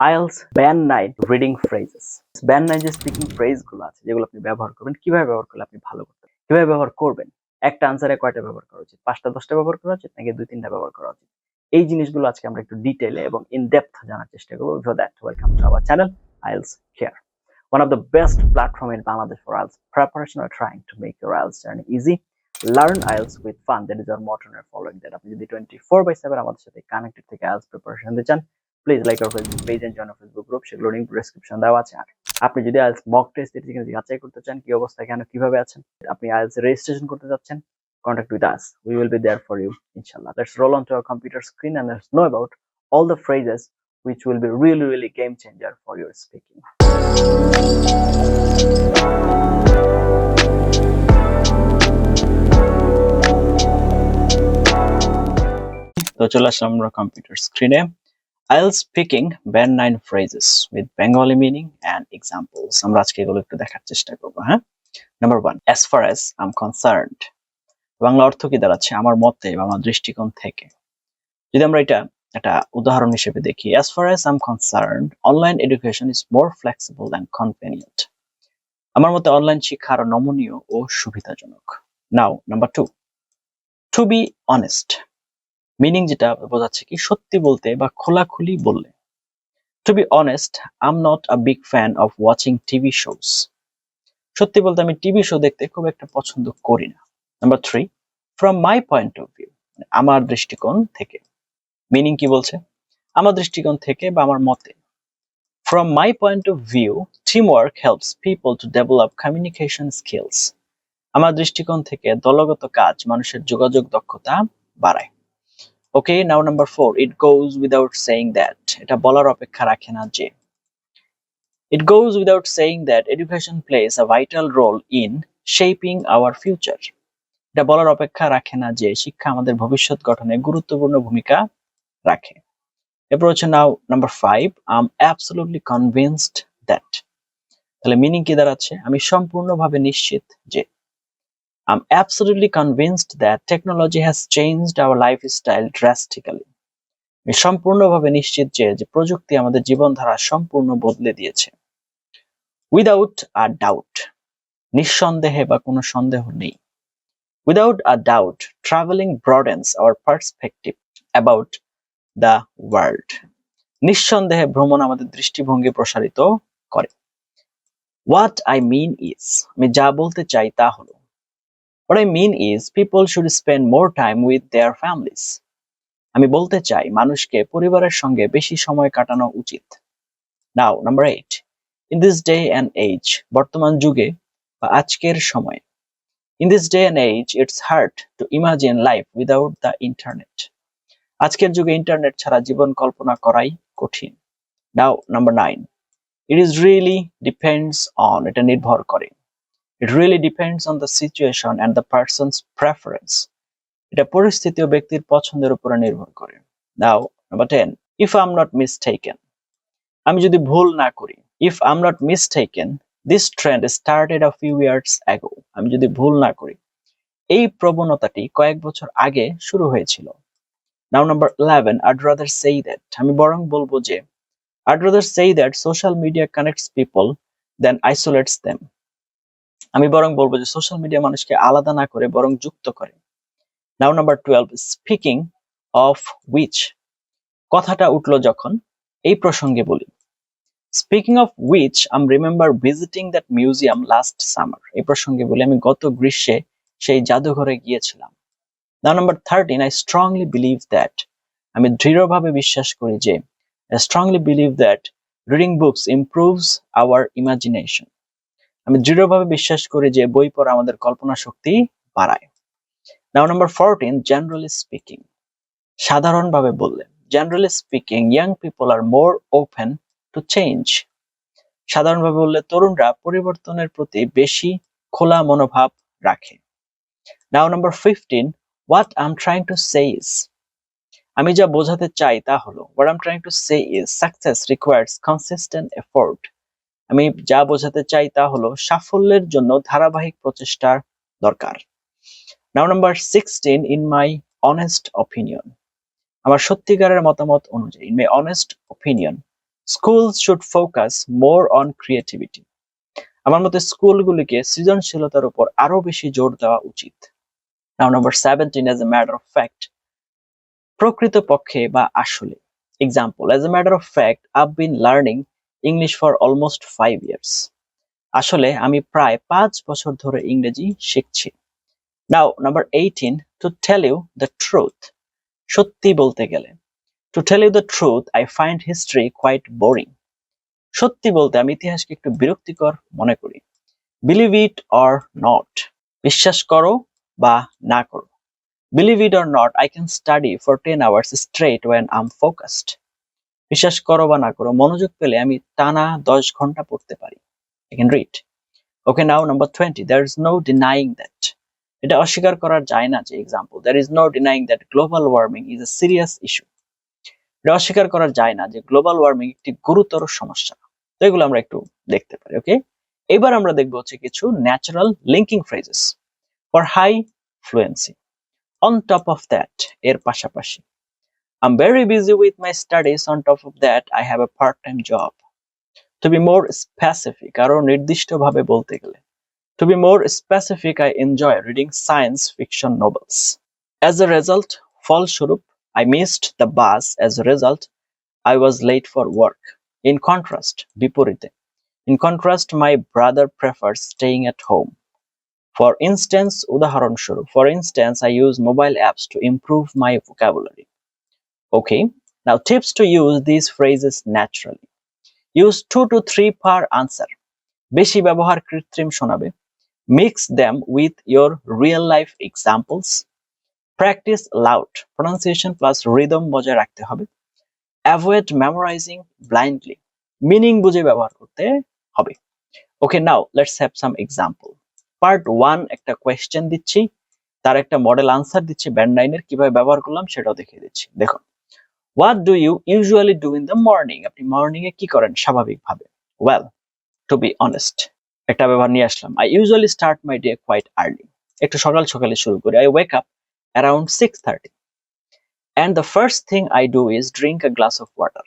IELTS band nine reading phrases band nine যে speaking ফ্রেজগুলো আছে, যেগুলো আপনি ব্যবহার করবেন, কীভাবে ব্যবহার করলে আপনি ভালো করতে? কীভাবে ব্যবহার করবেন একটা আনসারে কয়টা ব্যবহার করা উচিত পাঁচটা, দশটা ব্যবহার করা উচিত, নাকি দুই, তিনটা ব্যবহার করা উচিত এই জিনিসগুলো আজকে আমরা একটু ডিটেলে এবং ইন ডেপথ জানার চেষ্টা করব for that welcome to our channel IELTS care one of the best platform in Bangladesh for IELTS preparation or trying to make your IELTS journey easy. Learn IELTS with fun. That is our and following that. আপনি যদি 24 by 7 আমাদের সাথে connected থেকে IELTS preparation দিতে চান please like our Facebook page and join Facebook group সেগুলো link description দেওয়া আছে আর আপনি যদি IELTS মক টেস্ট এর থেকে যাচাই করতে চান কি অবস্থা কেন কীভাবে আছেন আপনি IELTS রেজিস্ট্রেশন করতে যাচ্ছেন contact with us. We will be there for you, inshallah. Let's roll onto our computer screen and let's know about all the phrases which will be really, really game changer for your speaking. তো চলে আসলাম আমরা computer স্ক্রিনে IL speaking band nine phrases with Bengali meaning and examples আমরা আজকে এগুলো একটু দেখার চেষ্টা করব হ্যাঁ? Number one as far as I am concerned Bangla অর্থ কি দাঁড়াচ্ছে? আমার মতে বা আমার দৃষ্টিকোণ থেকে। যদি আমরা এটা, একটা উদাহরণ হিসেবে দেখি as far as I am concerned online education is more flexible and convenient আমার মতে অনলাইন শিক্ষা আরও নমনীয় ও সুবিধাজনক। Now number two to be honest meaning যেটা বোঝাচ্ছে কি, সত্যি বলতে বা খোলাখুলি বললে। To be honest I am not a big fan of watching TV shows সত্যি বলতে আমি টিভি শো দেখতে খুব একটা পছন্দ করি না। Number three from my point of view আমার দৃষ্টিকোণ থেকে। মিনিং কি বলছে? আমার দৃষ্টিকোণ থেকে বা আমার মতে। From my point of view team work helps people to develop communication skills আমার দৃষ্টিকোণ থেকে দলগত কাজ, মানুষের যোগাযোগ দক্ষতা বাড়ায়। Okay now number four it goes without saying that এটা বলার অপেক্ষা রাখে না যে। It goes without saying that education plays a vital role in shaping our future এটা বলার অপেক্ষা রাখে না যে শিক্ষা আমাদের ভবিষ্যৎ গঠনে গুরুত্বপূর্ণ ভূমিকা রাখে। এরপর হচ্ছে now number five I am absolutely convinced that তাহলে মিনিং কি দাঁড়াচ্ছে? আমি সম্পূর্ণভাবে নিশ্চিত যে am absolutely convinced that technology has changed our lifestyle drastically আমি সম্পূর্ণভাবে নিশ্চিত যে যে প্রযুক্তি আমাদের জীবনধারা সম্পূর্ণ বদলে দিয়েছে। উইদাউট আ ডাউট নিঃসন্দেহে বা কোনো সন্দেহ নেই। Without a doubt, traveling broadens our perspective about the world. নিঃসন্দেহে ভ্রমণ আমাদের দৃষ্টিভঙ্গি প্রসারিত করে। হোয়াট আই মিন ইজ আমি যা বলতে চাই তা হলো what I mean is people should spend more time with their families আমি বলতে চাই মানুষকে পরিবারের সঙ্গে বেশি সময় কাটানো উচিত। Now number eight in this day and age বর্তমান যুগে বা আজকের সময়ে in this day and age, it's hard to imagine life without the internet আজকের যুগে ইন্টারনেট ছাড়া জীবন কল্পনা করাই কঠিন। Now number nine it is really depends on এটা নির্ভর করে। It really depends on the situation and the person's preference এটা পরিস্থিতি ও ব্যক্তির পছন্দের উপরে নির্ভর করে। Now number ten if I am not mistaken আমি যদি ভুল না করি if I am not mistaken this trend started a few years ago আমি যদি ভুল না করি, এই প্রবণতাটি কয়েক বছর আগে শুরু হয়েছিল। Now number eleven I'd rather say that আমি বরং বলব যে I'd rather say that social media connects people than isolates them আমি বরং বলব যে সোশ্যাল মিডিয়া মানুষকে আলাদা না করে বরং যুক্ত করে। Now number twelve speaking of which কথাটা উঠল যখন, এই প্রসঙ্গে বলি। Speaking of which um remember visiting that museum last summer এই প্রসঙ্গে বলে, আমি গত গ্রীষ্মে সেই জাদুঘরে গিয়েছিলাম। Now number thirteen I strongly believe that আমি দৃঢ়ভাবে বিশ্বাস করি যে I strongly believe that reading books improves our imagination আমি দৃঢ়ভাবে বিশ্বাস করি যে বই পড়া আমাদের কল্পনা শক্তি বাড়ায়। Now number fourteen generally speaking সাধারণভাবে বললে generally speaking young people are more open to change সাধারণভাবে বললে, তরুণরা পরিবর্তনের প্রতি বেশি খোলা মনোভাব রাখে। Now number fifteen what I am trying to say is আমি যা বোঝাতে চাই তা হলো what I am trying to say is success requires consistent effort আমি যা বোঝাতে চাই তা হলো সাফল্যের জন্য ধারাবাহিক প্রচেষ্টার দরকার। Now number sixteen in my honest opinion আমার সত্যিকারের মতামত অনুযায়ী in my honest opinion schools should focus more on creativity আমার মতে স্কুলগুলিকে সৃজনশীলতার উপর আরও বেশি জোর দেওয়া উচিত। Now number seventeen as a matter of fact প্রকৃতপক্ষে বা আসলে। Example as a matter of fact I've been learning English for almost five years আসলে আমি প্রায় পাঁচ বছর ধরে ইংরেজি শিখছি। Now number eighteen to tell you the truth সত্যি বলতে গেলে। To tell you the truth I find history quite boring সত্যি বলতে আমি ইতিহাসকে একটু বিরক্তিকর মনে করি। বিলিভ ইট অর নট বিশ্বাস করো বা না করো। Believe it or not I can study for ten hours straight when I'm focused বিশ্বাস করো বা না করো, মনোযোগ পেলে আমি টানা দশ ঘণ্টা পড়তে পারি। Read okay now number twenty there is no denying that এটা অস্বীকার করা যায় না যে example there is no denying that global warming is a serious issue এটা অস্বীকার করা যায় না যে গ্লোবাল ওয়ার্মিং একটি গুরুতর সমস্যা। তো এগুলো আমরা একটু দেখতে পারি ওকে এবার আমরা দেখব হচ্ছে কিছু natural linking phrases for high fluency on top of that এর পাশাপাশি I'm very busy with my studies. On top of that, I have a part-time job. To be more specific, আরও নির্দিষ্টভাবে বলতে গেলে To be more specific, I enjoy reading science fiction novels. As a result, ফলস্বরূপ I missed the bus. As a result, I was late for work. In contrast, বিপরীতে In contrast, my brother prefers staying at home. For instance, উদাহরণস্বরূপ For instance, I use mobile apps to improve my vocabulary. Okay, now tips to use these phrases naturally. Use two to three per answer. বেশি ব্যবহার কৃত্রিম শোনাবে Mix them with your real life examples. Practice loud. Pronunciation plus rhythm বজায় রাখতে হবে Avoid memorizing blindly. Meaning বুঝে ব্যবহার করতে হবে Okay, now let's have some example. Part 1 একটা question দিচ্ছি তার একটা মডেল আনসার দিচ্ছি ব্যান্ড নাইনের কীভাবে ব্যবহার করলাম সেটাও দেখিয়ে দিচ্ছি দেখুন what do you usually do in the morning আপনি মর্নিং এ কি করেন স্বাভাবিকভাবে? ওয়েল টু বি অনেস্ট একটা ব্যবহার নিয়ে আসলাম। I usually start my day quite early একটু সকাল সকালে শুরু করি। I wake up around six thirty and the first thing I do is drink a glass of water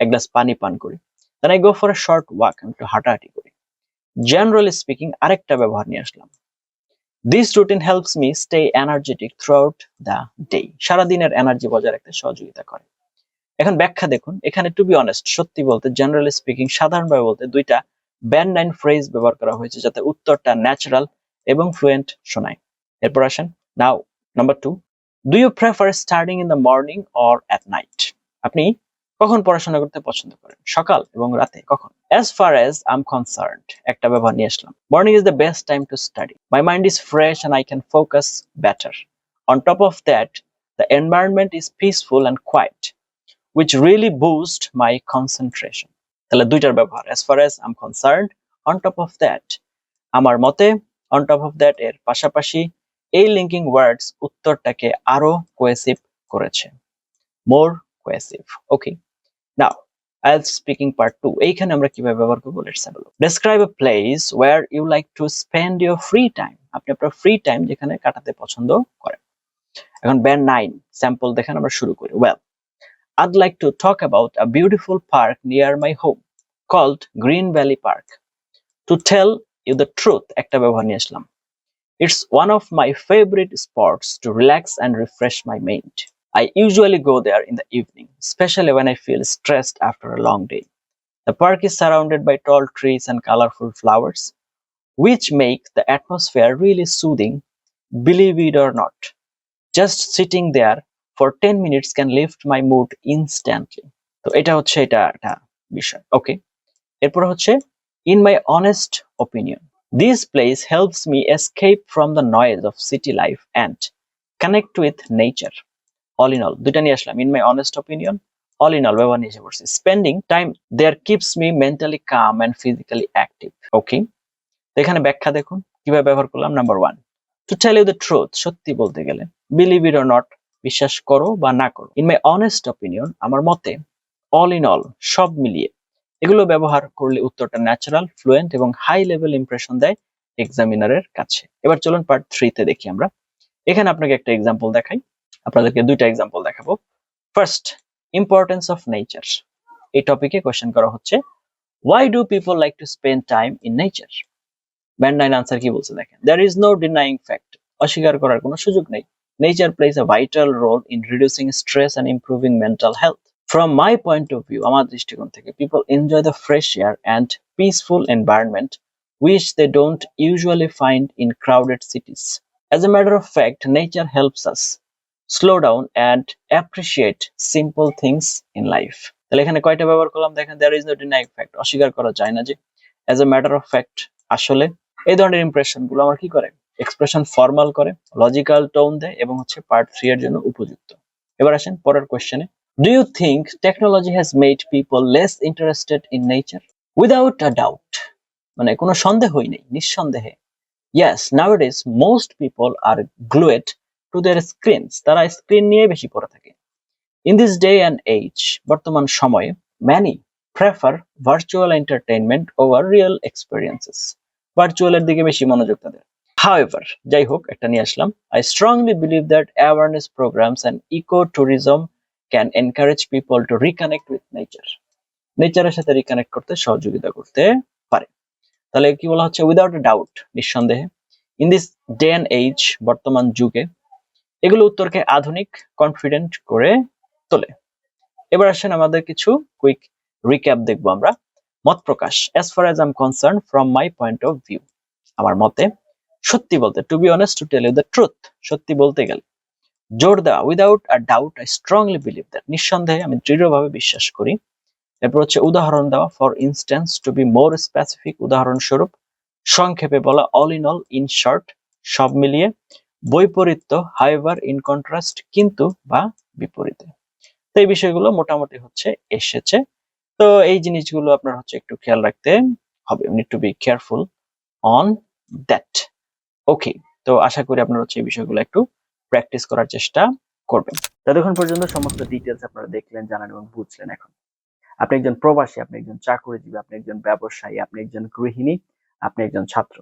এক গ্লাস পানি পান করি। Then I go for a short walk আমি একটু হাঁটাহাঁটি করি। জেনারেলি স্পিকিং আরেকটা ব্যবহার নিয়ে আসলাম। This routine helps me stay energetic throughout the day সারাদিনের এনার্জি বজায় রাখতে সহযোগিতা করে। এখন ব্যাখ্যা দেখুন। এখানে টু বি অনেস্ট সত্যি বলতে জেনারেলি স্পিকিং সাধারণভাবে বলতে দুইটা ব্যান্ড নাইন ফ্রেজ ব্যবহার করা হয়েছে যাতে উত্তরটা ন্যাচারাল এবং ফ্লুয়েন্ট শোনায়। এরপর আসেন now number two do you prefer starting in the morning or at night আপনি কখন পড়াশোনা করতে পছন্দ করেন? সকাল এবং রাতে? কখন? As far as I am concerned একটা ব্যবহার নিয়ে আসলাম। Morning is the best time to study my mind is fresh and I can focus better on top of that the environment is peaceful and quiet which really boost my concentration. তাহলে দুইটার ব্যবহার, as far as I'm concerned, on top of that, আমার মতে, on top of that, এর পাশাপাশি এই linking ওয়ার্ডস উত্তরটাকে আরও cohesive করেছে। More cohesive okay now IELTS speaking part two এইখানে আমরা কীভাবে ব্যবহার করব? Let's have describe a place where you like to spend your free time আপনি আপনার ফ্রি টাইম যেখানে কাটাতে পছন্দ করেন। এখন ব্যান্ড নাইন স্যাম্পল দেখেন আমরা শুরু করি। Well I'd like to talk about a beautiful park near my home called Green Valley Park. To tell you the truth, একটা ব্যবহার নিয়ে আসলাম It's one of my favorite spots to relax and refresh my mind. I usually go there in the evening, especially when I feel stressed after a long day. The park is surrounded by tall trees and colorful flowers, which make the atmosphere really soothing, believe it or not. Just sitting there for 10 minutes can lift my mood instantly তো এটা হচ্ছে এটা একটা বিষয় okay এরপর হচ্ছে in my honest opinion this place helps me escape from the noise of city life and connect with nature all in all দুইটা নিয়ে আসলাম in my honest opinion all in all ব্যবহার নিয়ে পড়ছি। Spending time there keeps me mentally calm and physically active okay এখানে ব্যাখ্যা দেখুন, কীভাবে ব্যবহার করলাম? Number one two tell you the truth সত্যি বলতে গেলে বিলিভ ইট অর নট বিশ্বাস করো বা না করো। ইন মাই অনেস্ট অপিনিয়ন আমার মতে অল ইন অল সব মিলিয়ে, এগুলো ব্যবহার করলে উত্তরটা ন্যাচারাল ফ্লুয়েন্ট এবং হাই লেভেল ইমপ্রেশন দেয় এক্সামিনারের কাছে। এবার চলুন পার্ট থ্রিতে দেখি আমরা। এখানে আপনাকে একটা এক্সাম্পল দেখাই। আপনাদেরকে দুইটা এক্সাম্পল দেখাবো। ফার্স্ট ইম্পর্টেন্স অফ নেচার এই টপিকে কোয়েশ্চেন করা হচ্ছে why do people like to spend time in nature band nine answer কি বলছে দেখেন? There is no denying fact অস্বীকার করার কোনো সুযোগ নেই। Nature plays a vital role in reducing stress and improving mental health from my point of view আমার দৃষ্টিকোণ থেকে people enjoy the fresh air and peaceful environment which they don't usually find in crowded cities. As a matter of fact, nature helps us slow down and appreciate simple things in life. তাহলে এখানে কয়টা ব্যবহার করলাম দেখেন there is no denying fact অস্বীকার করা যায় না যে as a matter of fact আসলে এই ধরনের ইমপ্রেশনগুলো আমার কি করে এক্সপ্রেশন ফর্মাল করে, লজিক্যাল টোন দেয় এবং হচ্ছে পার্ট থ্রি এর জন্য উপযুক্ত। এবার আসেন পরের কোয়েশ্চেনে। Do you think technology has made people less interested in nature without a doubt মানে কোনো সন্দেহই নেই, নিঃসন্দেহে। Yes nowadays most people are glued to their screens তারা স্ক্রিন নিয়ে বেশি পড়ে থাকে। In this day and age বর্তমান সময়ে many prefer virtual entertainment over real experiences ভার্চুয়ালের দিকে বেশি মনোযোগ তাদের। হাউএভার যাই হোক একটা নিয়ে আসলাম। I strongly believe that awareness programs and eco tourism can encourage people to reconnect with nature নেচারের সাথে রিকানেক্ট করতে, সহযোগিতা করতে পারে। তাহলে কি বলা হচ্ছে? উইদাউট ডাউট নিঃসন্দেহে। In this day and age বর্তমান যুগে, এগুলো উত্তরকে আধুনিক কনফিডেন্ট করে তোলে। এবার আসেন আমাদের কিছু কুইক রিক্যাপ দেখব আমরা। মত প্রকাশ as far as I'm concern from my point of view আমার মতে সত্যি বলতে to be honest to tell you the truth সত্যি বলতে গেলে, জোর দেওয়া without a doubt I strongly believe that নিঃসন্দেহে আমি দৃঢ়ভাবে বিশ্বাস করি। এরপর হচ্ছে উদাহরণ দেওয়া for instance to be more specific উদাহরণস্বরূপ, সংক্ষেপে বলা all in all in short সব মিলিয়ে, বৈপরীত্য হাইভার ইন কন্ট্রাস্ট কিন্তু বা বিপরীতে। তো এই বিষয়গুলো মোটামুটি হচ্ছে এসেছে। তো এই জিনিসগুলো আপনার হচ্ছে একটু খেয়াল রাখতে হবে need to be careful on that okay তো আশা করি আপনারা হচ্ছে এই বিষয়গুলো একটু প্র্যাকটিস করার চেষ্টা করবেন। ততক্ষণ পর্যন্ত সমস্ত ডিটেলস আপনারা দেখলেন জানান এবং বুঝলেন এখন। আপনি একজন প্রবাসী, আপনি একজন চাকরিজীবী, আপনি একজন ব্যবসায়ী, আপনি একজন গৃহিণী, আপনি একজন ছাত্র।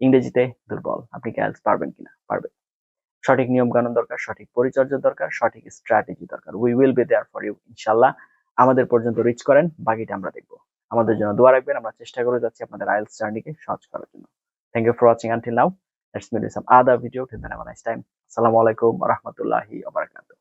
ইংরেজিতে দুর্বল, আপনি কি আইএলটিএস পারবেন কিনা? পারবেন। সঠিক নিয়ম কানুন দরকার, সঠিক পরিচর্যা দরকার, সঠিক স্ট্র্যাটেজি দরকার। We will be there for you ইনশাল্লাহ আমাদের পর্যন্ত রিচ করেন, বাকিটা আমরা দেখব। আমাদের জন্য দোয়া রাখবেন, আমরা চেষ্টা করে যাচ্ছি আপনাদের আইএলটিএস জার্নিকে সহজ করার জন্য। Thank you for watching until now. Let's meet in some other video. Till then, have a nice time. Assalamualaikum warahmatullahi wabarakatuh.